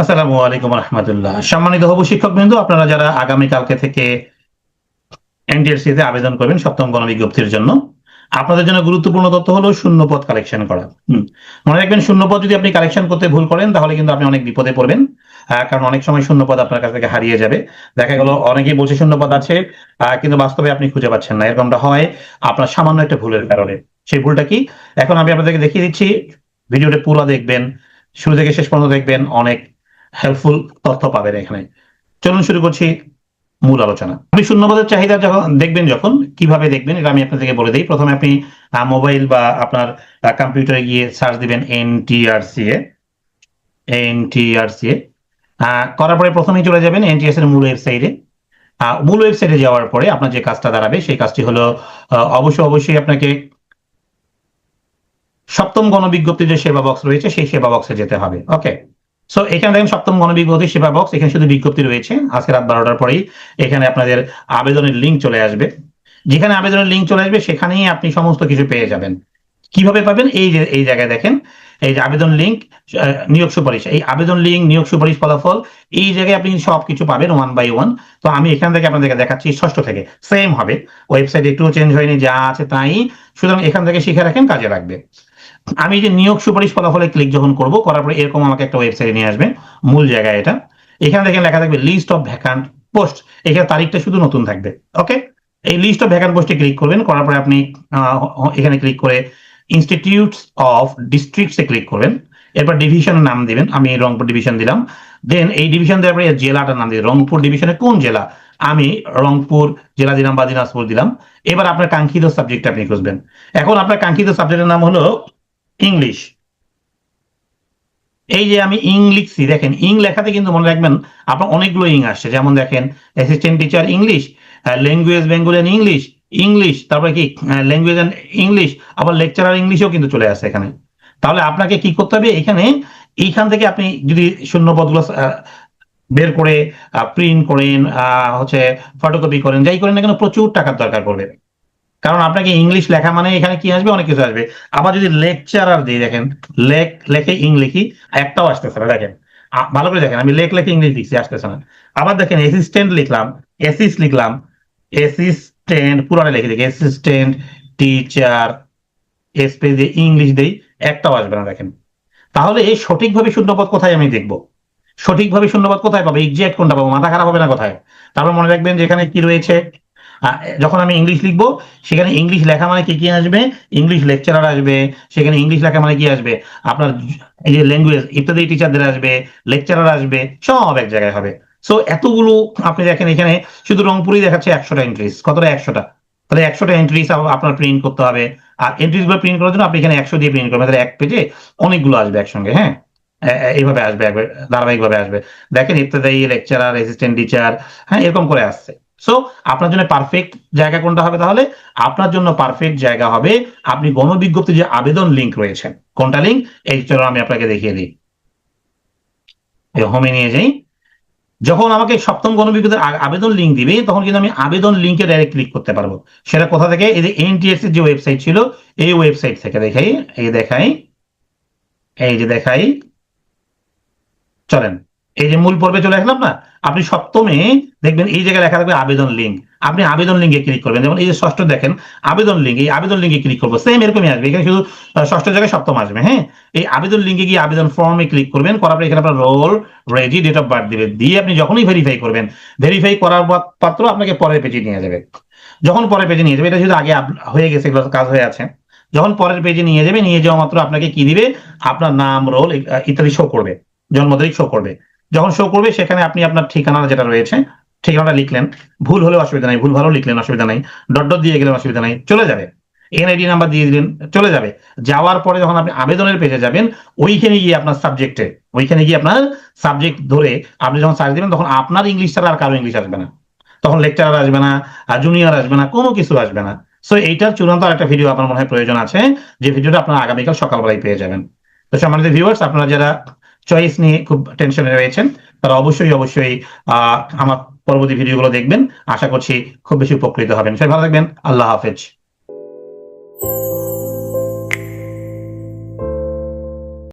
আসসালামু আলাইকুম রহমতুল্লাহ। সম্মানিত হবু শিক্ষক বিন্দু আপনারা যারা আগামী কালকে থেকে এনডিএসসি তে আবেদন করবেন সপ্তম গণবিজ্ঞপ্তির জন্য, আপনাদের জন্য গুরুত্বপূর্ণ তথ্য হলো শূন্য পদ কালেকশন করা। মনে রাখবেন শূন্য পদ যদি আপনি কালেকশন করতে ভুল করেন, তাহলে কিন্তু আপনি অনেক বিপদে পড়বেন কারণ অনেক সময় শূন্য পদ আপনার কাছ থেকে হারিয়ে যাবে। দেখা গেল অনেকেই বলছে শূন্য পদ আছে কিন্তু বাস্তবে আপনি খুঁজে পাচ্ছেন না। এরকমটা হয় আপনার সামান্য একটা ভুলের কারণে। সেই ভুলটা কি? এখন আমি আপনাদেরকে দেখিয়ে দিচ্ছি, ভিডিওটা পুরো দেখবেন, শুরু থেকে শেষ পর্যন্ত দেখবেন, অনেক হেল্পফুল তথ্য পাবেন এখানে। চলুন শুরু করছি মূল আলোচনা। আপনি শূন্যপদের চাহিদা যখন দেখবেন যখন, কীভাবে দেখবেন, এটা আমি আপনাদেরকে বলে দিই। প্রথমে আপনি মোবাইল বা আপনার কম্পিউটারে গিয়ে সার্চ দিবেন এনটিআরসিএ এনটিআরসিএ করার পরে প্রথমেই চলে যাবেন এনটিএস এর মূল ওয়েবসাইটে মূল ওয়েবসাইটে যাওয়ার পরে আপনার যে কাজটা দাঁড়াবে, সেই কাজটি হলো অবশ্যই অবশ্যই আপনাকে সপ্তম গণবিজ্ঞপ্তি যে সেবা বক্স রয়েছে, সেই সেবা বক্সে যেতে হবে। ওকে সো এখানে দেখেন সপ্তম গণবিজ্ঞপ্তি সেবা বক্স এখানে শুধু বিজ্ঞপ্তি রয়েছে। আজকে রাত বারোটার পরেই এখানে আপনাদের আবেদনের লিঙ্ক চলে আসবে। যেখানে আবেদনের লিঙ্ক চলে আসবে, সেখানেই আপনি সমস্ত কিছু পেয়ে যাবেন। কীভাবে পাবেন? এই যে, এই জায়গায় দেখেন, এই যে আবেদন লিঙ্ক নিয়োগ সুপারিশ। এই আবেদন লিঙ্ক নিয়োগ সুপারিশ ফলাফল, এই জায়গায় আপনি সবকিছু পাবেন ওয়ান বাই ওয়ান তো আমি এখান থেকে আপনাদেরকে দেখাচ্ছি ষষ্ঠ থেকে। সেম হবে। ওয়েবসাইট একটুও চেঞ্জ হয়নি, যা আছে তাই। সুতরাং এখান থেকে শিখে রাখেন, কাজে লাগবে। আমি যে নিয়োগ সুপারিশ ফলাফলে ক্লিক যখন করব, করার পরে এরকম আমাকে একটা ওয়েবসাইটে নিয়ে আসবে, মূল জায়গায় এটা। এখানে দেখেন লেখা থাকবে লিস্ট অফ ভ্যাকান্ট পোস্ট এখানে তারিখটা শুধু নতুন থাকবে ওকে এই লিস্ট অফ ভ্যাকান্ট পোস্টে ক্লিক করবেন, করার পরে আপনি এখানে ক্লিক করে ইনস্টিটিউটস অফ ডিস্ট্রিক্টসে ক্লিক করবেন। এরপর ডিভিশনের নাম দিবেন, আমি রংপুর ডিভিশন দিলাম। দেন এই ডিভিশন দেওয়ার পরে জেলাটার নাম দিবেন। রংপুর ডিভিশনে কোন জেলা? আমি রংপুর জেলা দিলাম, বা দিনাজপুর দিলাম। এবার আপনার কাঙ্ক্ষিত সাবজেক্ট আপনি খুঁজবেন। এখন আপনার কাঙ্ক্ষিত সাবজেক্টের নাম হলো ইংলিশ এই যে আমি ইং লিখছি, দেখেন ইং লেখাতে কিন্তু মনে রাখবেন আপনার অনেকগুলো ইং আসছে। যেমন দেখেন অ্যাসিস্ট্যান্ট টিচার ইংলিশ ল্যাঙ্গুয়েজ বেঙ্গলিয়ান ইংলিশ ইংলিশ তারপরে কি ল্যাঙ্গুয়েজ অ্যান্ড ইংলিশ আবার লেকচারার ইংলিশও কিন্তু চলে আসে এখানে। তাহলে আপনাকে কি করতে হবে? এখানে, এইখান থেকে আপনি যদি শূন্য পদগুলো বের করে প্রিন্ট করেন হচ্ছে ফটোকপি করেন, যাই করেন না কেন, প্রচুর টাকার দরকার পড়বে। কারণ আপনাকে ইংলিশ লেখা মানে এখানে কি আসবে? অনেক কিছু আসবে। আবার যদি লেকচারার দিই দেখেন লেখ লেখে ইং লিখি একটাও আসতেছে না, দেখেন। ভালো করে দেখেন, আমি লেখ লেখে ইংলিশ লিখছি, আসতেছে না। আবার দেখেন অ্যাসিস্ট্যান্ট লিখলাম এসিস লিখলাম অ্যাসিস্ট্যান্ট পুরাটা লিখে দেখি অ্যাসিস্ট্যান্ট টিচার স্পেস দিয়ে ইংলিশ দেই, একটাও আসবে না, দেখেন। তাহলে এই সঠিকভাবে শূন্যপদ কোথায় আমি দেখব? সঠিকভাবে শূন্যপদ কোথায় পাবো? এক্সাক্ট কোনটা পাবো? মাথা খারাপ হবে না কোথায়? তারপর মনে রাখবেন যে এখানে কি রয়েছে? যখন আমি ইংলিশ লিখব, সেখানে ইংলিশ লেখা মানে কি কি আসবে? ইংলিশ লেকচারার আসবে, সেখানে ইংলিশ লেখা মানে কি আসবে? আপনার এই যে ল্যাঙ্গুয়েজ ইত্যাদি টিচারদের আসবে লেকচারার আসবে, সব এক জায়গায় হবে। সো এতগুলো আপনি দেখেন এখানে, শুধু রংপুরই দেখাচ্ছে একশোটা এন্ট্রিস কতটা একশোটা? তাহলে একশোটা এন্ট্রিস আপনার প্রিন্ট করতে হবে। আর এন্ট্রিসগুলো প্রিন্ট করার জন্য আপনি এখানে একশো দিয়ে প্রিন্ট করবেন। তাহলে এক পেজে অনেকগুলো আসবে একসঙ্গে হ্যাঁ? এইভাবে আসবে, একবার, ধারাবাহিকভাবে আসবে। দেখেন ইত্যাদি লেকচারার অ্যাসিস্ট্যান্ট টিচার হ্যাঁ এরকম করে আসছে। সো আপনার জন্য পারফেক্ট জায়গা কোনটা হবে তাহলে? আপনার জন্য পারফেক্ট জায়গা হবে আপনি গণবিজ্ঞপ্তি যে আবেদন লিঙ্ক রয়েছে। কোনটা লিঙ্ক এই চলো আমি আপনাকে দেখিয়ে দিই। হোমে নিয়ে যাই। যখন আমাকে সপ্তম গণবিজ্ঞপ্তির আবেদন লিঙ্ক দিবে, তখন কিন্তু আমি আবেদন লিঙ্কে ডাইরেক্ট ক্লিক করতে পারব। সেটা কোথা থেকে? এই যে এনটিএস এর যে ওয়েবসাইট ছিল, এই ওয়েবসাইট থেকে দেখাই। এই দেখাই। এই যে দেখাই। চলেন। এই যে মূল পর্বে চলে আসলাম না, আপনি সপ্তমে দেখবেন এই জায়গায় লেখা থাকবে আবেদন লিঙ্ক আপনি আবেদন লিঙ্কে ক্লিক করবেন। যেমন এই যে ষষ্ঠ দেখেন, আবেদন লিঙ্ক এই আবেদন লিঙ্কে ক্লিক করব। সেম এরকমই আসবে। এখানে শুধু ষষ্ঠ জায়গায় সপ্তম আসবে হ্যাঁ? এই আবেদন লিঙ্কে গিয়ে আবেদন ফর্মে ক্লিক করবেন। করার পরে এখানে আপনার roll reg date of birth দিবে। দিয়ে আপনি যখনই ভেরিফাই করবেন ভেরিফাই করার পাত্র আপনাকে পরের পেজে নিয়ে যাবে। যখন পরের পেজে নিয়ে যাবে, এটা শুধু আগে হয়ে গেছে, এগুলো কাজ হয়ে আছে। যখন পরের পেজে নিয়ে যাবে, নিয়ে যাওয়া মাত্র আপনাকে কি দিবে? আপনার নাম রোল ইত্যাদি শো করবে। জন্ম তারিখ শো করবে। যখন শো করবে, সেখানে আপনি আপনার ঠিকানা যেটা রয়েছে, ঠিকানাটা লিখলেন। ভুল হলেও অসুবিধা নাই, ভুল ভালো লিখলেন, অসুবিধা নাই। ডট ডট দিয়ে গেলেন, অসুবিধা নাই, চলে যাবে। এনআইডি নাম্বার দিয়ে দিলেন, চলে যাবে। যাওয়ার পরে যখন আপনি আবেদনের পেজে যাবেন, ওইখানে গিয়ে আপনার সাবজেক্টে ওইখানে গিয়ে আপনার সাবজেক্ট ধরে আপনি যখন সার্চ দিবেন, তখন আপনার ইংলিশ ছাড়া আর কারও ইংলিশ আসবে না। তখন লেকচারার আসবে না জুনিয়র আসবে না, কোনো কিছু আসবে না। সো এইটার চূড়ান্ত একটা ভিডিও আপনার মনে হয় প্রয়োজন আছে, যে ভিডিওটা আপনার আগামীকাল সকালবেলায় পেয়ে যাবেন। তো সম্মানিত ভিউয়ার্স আপনারা যারা চয়েস নিয়ে খুব টেনশনে রয়েছেন, তারা অবশ্যই অবশ্যই আমার পরবর্তী ভিডিওগুলো দেখবেন। আশা করছি খুব বেশি উপকৃত হবেন। সবাই ভালো থাকবেন। আল্লাহ হাফেজ।